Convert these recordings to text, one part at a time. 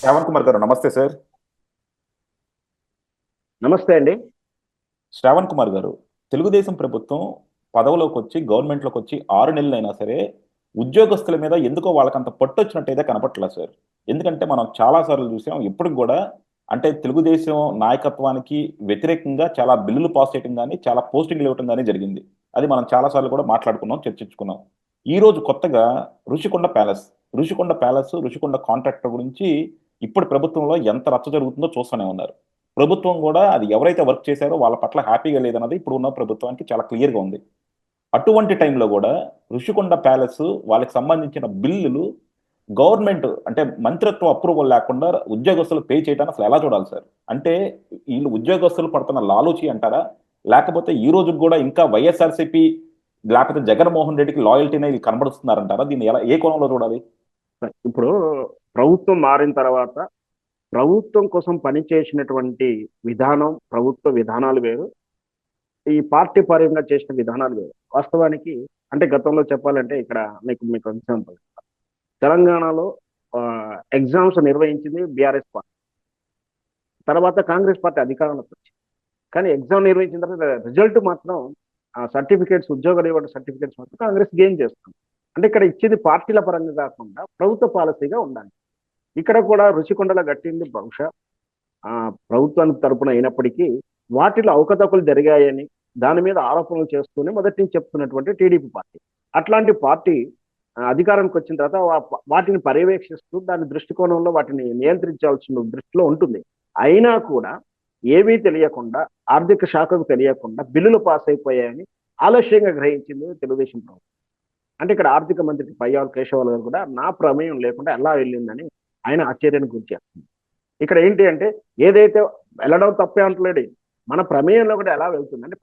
శ్రావణ్ కుమార్ గారు నమస్తే సార్. నమస్తే అండి. శ్రావణ్ కుమార్ గారు తెలుగుదేశం ప్రభుత్వం పదవిలోకి వచ్చి గవర్నమెంట్లోకి వచ్చి ఆరు నెలలైనా సరే ఉద్యోగస్తుల మీద ఎందుకో వాళ్ళకంత పట్టు వచ్చినట్టయితే కనపట్లేదు సార్. ఎందుకంటే మనం చాలా సార్లు చూసాం ఇప్పటికి కూడా అంటే తెలుగుదేశం నాయకత్వానికి వ్యతిరేకంగా చాలా బిల్లులు పాస్ చేయడం కానీ చాలా పోస్టింగ్లు ఇవ్వడం కానీ జరిగింది. అది మనం చాలా సార్లు కూడా మాట్లాడుకున్నాం చర్చించుకున్నాం. ఈ రోజు కొత్తగా Rushikonda palace Rushikonda palace Rushikonda contractor గురించి ఇప్పుడు ప్రభుత్వంలో ఎంత రచ్చ జరుగుతుందో చూస్తూనే ఉన్నారు. ప్రభుత్వం కూడా అది ఎవరైతే వర్క్ చేశారో వాళ్ళ పట్ల హ్యాపీగా లేదన్నది ఇప్పుడు ఉన్న ప్రభుత్వానికి చాలా క్లియర్గా ఉంది. అటువంటి టైంలో కూడా ఋషికొండ ప్యాలెస్ వాళ్ళకి సంబంధించిన బిల్లులు గవర్నమెంట్ అంటే మంత్రిత్వ అప్రూవల్ లేకుండా ఉద్యోగస్తులు పే చేయడానికి అసలు ఎలా చూడాలి సార్? అంటే వీళ్ళు ఉద్యోగస్తులు పడుతున్న లాలూచి అంటారా? లేకపోతే ఈ రోజు కూడా ఇంకా వైఎస్ఆర్సీపీ లేకపోతే జగన్మోహన్ రెడ్డికి లాయల్టీ అనేది కనబడుతున్నారంటారా? దీన్ని ఎలా ఏ కోణంలో చూడాలి? ఇప్పుడు ప్రభుత్వం మారిన తర్వాత ప్రభుత్వం కోసం పనిచేసినటువంటి విధానం ప్రభుత్వ విధానాలు వేరు. ఈ పార్టీ పరంగా చేసిన విధానాలు వేరు. వాస్తవానికి అంటే గతంలో చెప్పాలంటే ఇక్కడ మీకు మీకు ఎగ్జాంపుల్ తెలంగాణలో ఎగ్జామ్స్ నిర్వహించింది బీఆర్ఎస్ పార్టీ. తర్వాత కాంగ్రెస్ పార్టీ అధికారంలోకి వచ్చింది. కానీ ఎగ్జామ్ నిర్వహించిన తర్వాత రిజల్ట్ మాత్రం ఆ సర్టిఫికేట్స్ ఉద్యోగాలు ఇవ్వడం సర్టిఫికేట్స్ మాత్రం కాంగ్రెస్ గెయిన్ చేస్తుంది. అంటే ఇక్కడ ఇచ్చేది పార్టీల పరంగా కాకుండా ప్రభుత్వ పాలసీగా ఉండాలి. ఇక్కడ కూడా రుచికొండల గట్టింది బహుశా ఆ ప్రభుత్వానికి తరపున అయినప్పటికీ వాటిలో అవకతవకలు జరిగాయని దాని మీద ఆరోపణలు చేస్తూనే మొదటి నుంచి చెప్తున్నటువంటి టీడీపీ పార్టీ. అట్లాంటి పార్టీ అధికారానికి వచ్చిన తర్వాత వాటిని పర్యవేక్షిస్తూ దాని దృష్టికోణంలో వాటిని నియంత్రించాల్సిన దృష్టిలో ఉంటుంది. అయినా కూడా ఏమీ తెలియకుండా ఆర్థిక శాఖకు తెలియకుండా బిల్లులు పాస్ అయిపోయాయని ఆలస్యంగా గ్రహించింది తెలుగుదేశం ప్రభుత్వం. అంటే ఇక్కడ ఆర్థిక మంత్రి పయ్యాల కేశవాల్ గారు కూడా నా ప్రమేయం లేకుండా ఎలా వెళ్ళిందని ఆయన ఆశ్చర్యానికి గురి చేస్తుంది ఇక్కడ ఏంటి అంటే ఏదైతే వెళ్ళడం తప్పే అంటలేడు మన ప్రమేయంలో కూడా ఎలా వెళ్తుంది అంటే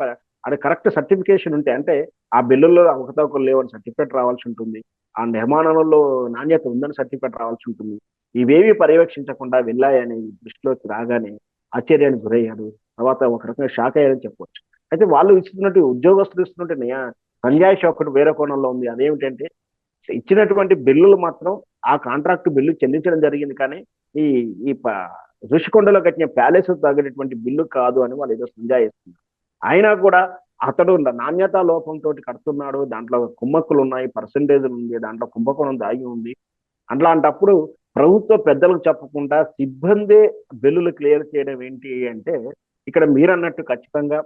అది కరెక్ట్ సర్టిఫికేషన్ ఉంటే అంటే ఆ బిల్లుల్లో అవకతవకలు లేవని సర్టిఫికేట్ రావాల్సి ఉంటుంది. ఆ నిర్మాణంలో నాణ్యత ఉందని సర్టిఫికేట్ రావాల్సి ఉంటుంది. ఇవేవి పర్యవేక్షించకుండా వెళ్ళాయని దృష్టిలోకి రాగానే ఆశ్చర్యానికి గురయ్యారు. తర్వాత ఒక రకంగా షాక్ అయ్యారని చెప్పవచ్చు. అయితే వాళ్ళు ఇస్తున్నట్టు ఉద్యోగస్తులు ఇస్తున్నట్టు సంజాయిషి ఒకటి వేరే కోణంలో ఉంది. అదేమిటంటే ఇచ్చినటువంటి బిల్లులు మాత్రం ఆ కాంట్రాక్ట్ బిల్లు చెల్లించడం జరిగింది. కానీ ఈ ఈ ఋషికొండలో కట్టిన ప్యాలెస్ తగినటువంటి బిల్లు కాదు అని వాళ్ళు ఏదో సంజాయిస్తున్నారు. అయినా కూడా అతడు నాణ్యత లోపంతో కడుతున్నాడు. దాంట్లో కుమ్మక్కులు ఉన్నాయి పర్సంటేజ్లు ఉంది దాంట్లో కుంభకోణం దాగి ఉంది. అట్లాంటప్పుడు ప్రభుత్వ పెద్దలకు చెప్పకుండా సిబ్బంది బిల్లులు క్లియర్ చేయడం ఏంటి అంటే ఇక్కడ మీరన్నట్టు ఖచ్చితంగా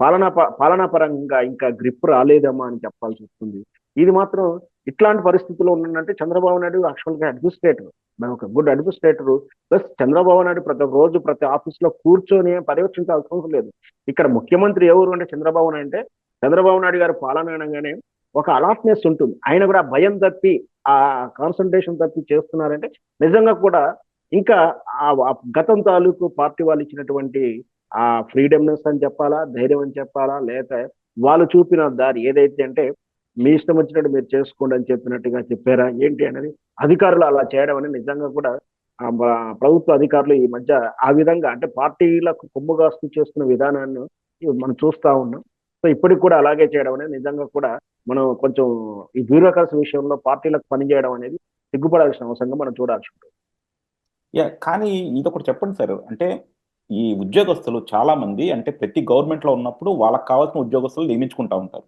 పాలనా పాలనా పరంగా ఇంకా గ్రిప్ రాలేదమ్మా అని చెప్పాల్సి వస్తుంది. ఇది మాత్రం ఇట్లాంటి పరిస్థితుల్లో ఉన్నంటే చంద్రబాబు నాయుడు యాక్చువల్గా అడ్మినిస్ట్రేటర్. ఒక good administrator. Plus Chandrababu Naidu ప్రతి రోజు ప్రతి ఆఫీస్లో కూర్చొని పర్యవేక్షించాల్సిన అవసరం లేదు. ఇక్కడ ముఖ్యమంత్రి ఎవరు అంటే చంద్రబాబు నాయుడు అంటే చంద్రబాబు నాయుడు గారు పాలన అనగానే ఒక అలాట్నెస్ ఉంటుంది. ఆయన కూడా భయం తప్పి ఆ కాన్సన్ట్రేషన్ తప్పి చేస్తున్నారంటే నిజంగా కూడా ఇంకా ఆ గతం తాలూకు పార్టీ వాళ్ళు ఇచ్చినటువంటి ఆ ఫ్రీడమ్నెస్ అని చెప్పాలా ధైర్యం అని చెప్పాలా లేక వాళ్ళు చూపిన దారి ఏదైతే అంటే మీ ఇష్టం వచ్చినట్టు మీరు చేసుకోండి అని చెప్పినట్టుగా చెప్పారా? ఏంటి అనేది అధికారులు అలా చేయడం అనేది నిజంగా కూడా ప్రభుత్వ అధికారులు ఈ మధ్య ఆ విధంగా అంటే పార్టీలకు కొమ్ముగాస్తు చేస్తున్న విధానాన్ని మనం చూస్తా ఉన్నాం. సో ఇప్పటికి కూడా అలాగే చేయడం అనేది నిజంగా కూడా మనం కొంచెం ఈ బ్యూరోక్రసీ విషయంలో పార్టీలకు పనిచేయడం అనేది సిగ్గుపడాల్సిన అవసరంగా మనం చూడాల్సి ఉంటుంది. యా కానీ ఇదొకటి చెప్పండి సార్. అంటే ఈ ఉద్యోగస్తులు చాలా మంది అంటే ప్రతి గవర్నమెంట్లో ఉన్నప్పుడు వాళ్ళకి కావాల్సిన ఉద్యోగస్తులు నియమించుకుంటా ఉంటారు.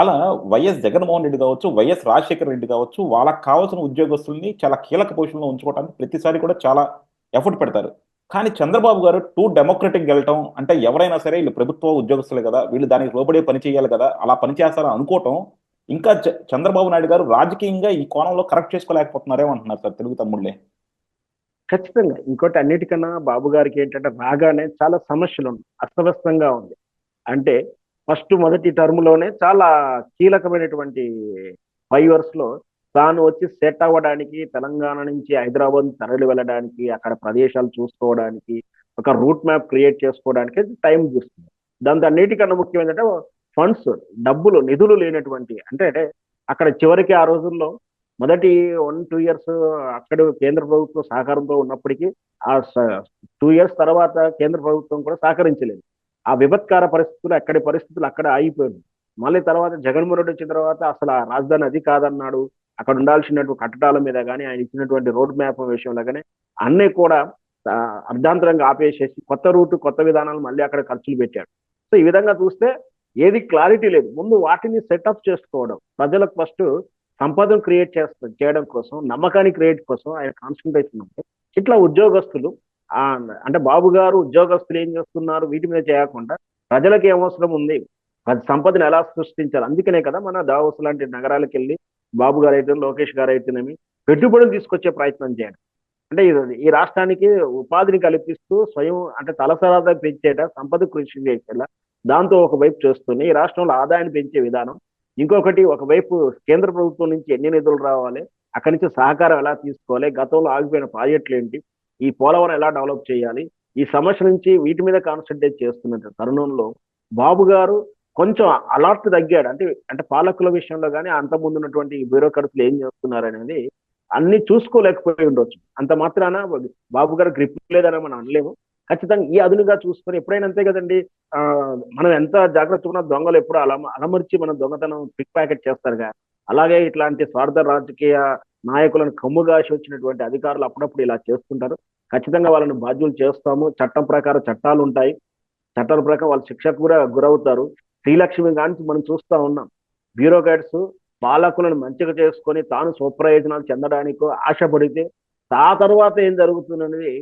అలా వైఎస్ జగన్మోహన్ రెడ్డి కావచ్చు వైఎస్ రాజశేఖర రెడ్డి కావచ్చు వాళ్ళకి కావాల్సిన ఉద్యోగస్తుల్ని చాలా కీలక పొజిషన్లో ఉంచుకోవడానికి ప్రతిసారి కూడా చాలా ఎఫర్ట్ పెడతారు. కానీ చంద్రబాబు గారు టూ డెమోక్రటిక్ వెళ్ళటం అంటే ఎవరైనా సరే వీళ్ళు ప్రభుత్వ ఉద్యోగస్తులే కదా వీళ్ళు దానికి లోబడే పని చేయాలి కదా అలా పని చేస్తారని అనుకోవటం ఇంకా చంద్రబాబు నాయుడు గారు రాజకీయంగా ఈ కోణంలో కరెక్ట్ చేసుకోలేకపోతున్నారేమో అంటున్నారు సార్ తెలుగు తమ్ముళ్ళే. ఖచ్చితంగా. ఇంకోటి అన్నిటికన్నా బాబు గారికి ఏంటంటే రాగానే చాలా సమస్యలు ఉన్నాయి అస్తవ్యస్తంగా ఉంది. అంటే ఫస్ట్ మొదటి టర్మ్లోనే చాలా కీలకమైనటువంటి ఫైవ్ ఇయర్స్లో తాను వచ్చి సెట్ అవ్వడానికి తెలంగాణ నుంచి హైదరాబాద్ తరలి వెళ్ళడానికి అక్కడ ప్రదేశాలు చూసుకోవడానికి ఒక రూట్ మ్యాప్ క్రియేట్ చేసుకోవడానికి టైం చూస్తుంది. దాంతో అన్నిటికన్నా ముఖ్యం ఏంటంటే ఫండ్స్ డబ్బులు నిధులు లేనటువంటి అంటే అక్కడ చివరికి ఆ రోజుల్లో మొదటి వన్ టూ ఇయర్స్ అక్కడ కేంద్ర ప్రభుత్వం సహకారంతో ఉన్నప్పటికీ ఆ టూ ఇయర్స్ తర్వాత కేంద్ర ప్రభుత్వం కూడా సహకరించలేదు. ఆ విభత్కార పరిస్థితులు అక్కడి పరిస్థితులు అక్కడ ఆగిపోయింది మళ్ళీ తర్వాత జగన్మోహన్ రెడ్డి వచ్చిన తర్వాత అసలు ఆ రాజధాని అది కాదన్నాడు. అక్కడ ఉండాల్సినటువంటి కట్టడాల మీద కానీ ఆయన ఇచ్చినటువంటి రోడ్ మ్యాప్ విషయంలో కానీ అన్నీ కూడా అర్ధాంతరంగా ఆపేసేసి కొత్త రూట్ కొత్త విధానాలు మళ్ళీ అక్కడ ఖర్చులు పెట్టాడు. సో ఈ విధంగా చూస్తే ఏది క్లారిటీ లేదు. ముందు వాటిని సెటప్ చేసుకోవడం. ప్రజలకు ఫస్ట్ సంపదను క్రియేట్ చేస్త చేయడం కోసం నమ్మకాన్ని క్రియేట్ కోసం ఆయన కాన్సన్ట్రేషన్ ఉంటే ఇట్లా ఉద్యోగస్తులు అంటే బాబు గారు ఉద్యోగస్తులు ఏం చేస్తున్నారు? వీటి మీద చేయకుండా ప్రజలకు ఏం అవసరం ఉంది? అది సంపదను ఎలా సృష్టించాలి? అందుకనే కదా మన దావోస్ లాంటి నగరాలకు వెళ్ళి బాబు గారు అయితే లోకేష్ గారు అయితేనేమి పెట్టుబడులు తీసుకొచ్చే ప్రయత్నం చేయండి అంటే ఈ రాష్ట్రానికి ఉపాధిని కల్పిస్తూ స్వయం అంటే తలసరాదా పెంచేట సంపద కృషి చేసేలా దాంతో ఒకవైపు చేస్తుంది ఈ రాష్ట్రంలో ఆదాయాన్ని పెంచే విధానం. ఇంకొకటి ఒకవైపు కేంద్ర ప్రభుత్వం నుంచి ఎన్ని నిధులు రావాలి? అక్కడి నుంచి సహకారం ఎలా తీసుకోవాలి? గతంలో ఆగిపోయిన ప్రాజెక్టులు ఏంటి? ఈ పోలవరం ఎలా డెవలప్ చేయాలి? ఈ సమస్య నుంచి వీటి మీద కాన్సన్ట్రేట్ చేస్తున్న తరుణంలో బాబు గారు కొంచెం అలర్ట్ తగ్గాడు. అంటే అంటే పాలకుల విషయంలో కానీ అంత ముందు ఉన్నటువంటి బ్యూరోక్రటులు ఏం చేస్తున్నారు అనేది అన్ని చూసుకోలేకపోయి ఉండొచ్చు. అంత మాత్రాన బాబు గారు గ్రిప్ లేదని మనం అనలేము. ఖచ్చితంగా ఈ అదునుగా చూసుకొని ఎప్పుడైనా అంతే కదండి ఆ మనం ఎంత జాగ్రత్తగా ఉన్నా దొంగలు ఎప్పుడు అలా అలమర్చి మనం దొంగతనం పిక్ ప్యాకెట్ చేస్తారుగా అలాగే ఇట్లాంటి స్వార్థ రాజకీయ నాయకులను కమ్ముగాసి వచ్చినటువంటి అధికారులు అప్పుడప్పుడు ఇలా చేస్తుంటారు. ఖచ్చితంగా వాళ్ళని బాధ్యులు చేస్తాము. చట్టం ప్రకారం చట్టాలు ఉంటాయి. చట్టాల ప్రకారం వాళ్ళు శిక్షకు కూడా గురవుతారు. శ్రీలక్ష్మి కానీ మనం చూస్తా ఉన్నాం. బ్యూరోక్రాట్స్ పాలకులను మంచిగా చేసుకొని తాను స్వప్రయోజనాలు చెందడానికో ఆశపడితే ఆ తర్వాత ఏం జరుగుతుందనేది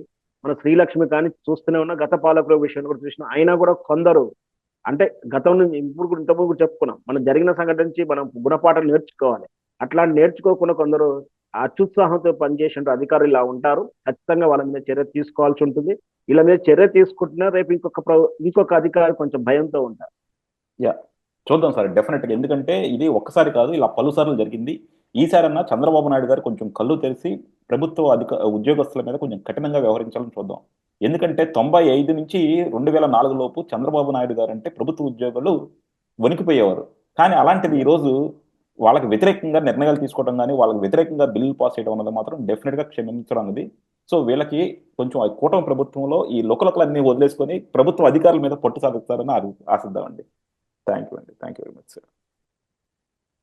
మన శ్రీలక్ష్మి కానీ చూస్తూనే ఉన్నా. గత పాలకుల విషయంలో కూడా చూసిన అయినా కూడా కొందరు అంటే గతం నుంచి ఇప్పుడు కూడా ఇంతకుముందు కూడా చెప్పుకున్నాం. మనం జరిగిన సంఘటన నుంచి మనం గుణపాఠాలు నేర్చుకోవాలి. అట్లా నేర్చుకోకుండా కొందరు అత్యుత్సాహంతో పనిచేసిన అధికారులు ఇలా ఉంటారు. ఖచ్చితంగా వాళ్ళ మీద చర్య తీసుకోవాల్సి ఉంటుంది. వీళ్ళ మీద చర్య తీసుకుంటున్నా రేపు ఇంకొక ఇంకొక అధికారి కొంచెం భయంతో ఉంటారు. యా. చూద్దాం సార్. డెఫినెట్గా ఎందుకంటే ఇది ఒక్కసారి కాదు ఇలా పలుసార్లు జరిగింది. ఈసారన్నా చంద్రబాబు నాయుడు గారు కొంచెం కళ్ళు తెరిచి ప్రభుత్వ అధిక ఉద్యోగస్తుల మీద కొంచెం కఠినంగా వ్యవహరించాలని చూద్దాం. ఎందుకంటే తొంభై ఐదు నుంచి రెండు వేల నాలుగు లోపు చంద్రబాబు నాయుడు గారు అంటే ప్రభుత్వ ఉద్యోగులు వణికిపోయేవారు. కానీ అలాంటిది ఈరోజు వాళ్ళకి వ్యతిరేకంగా నిర్ణయాలు తీసుకోవడం కానీ వాళ్ళకి వ్యతిరేకంగా బిల్లులు పాస్ చేయడం అన్నది మాత్రం డెఫినెట్గా క్షమించడం అనేది. సో వీళ్ళకి కొంచెం ఆ కూటమి ప్రభుత్వంలో ఈ లోకలకలన్నీ వదిలేసుకొని ప్రభుత్వ అధికారుల మీద పట్టు సాధిస్తారని ఆశిద్దామండి. థ్యాంక్ యూ అండి. Thank you very much sir.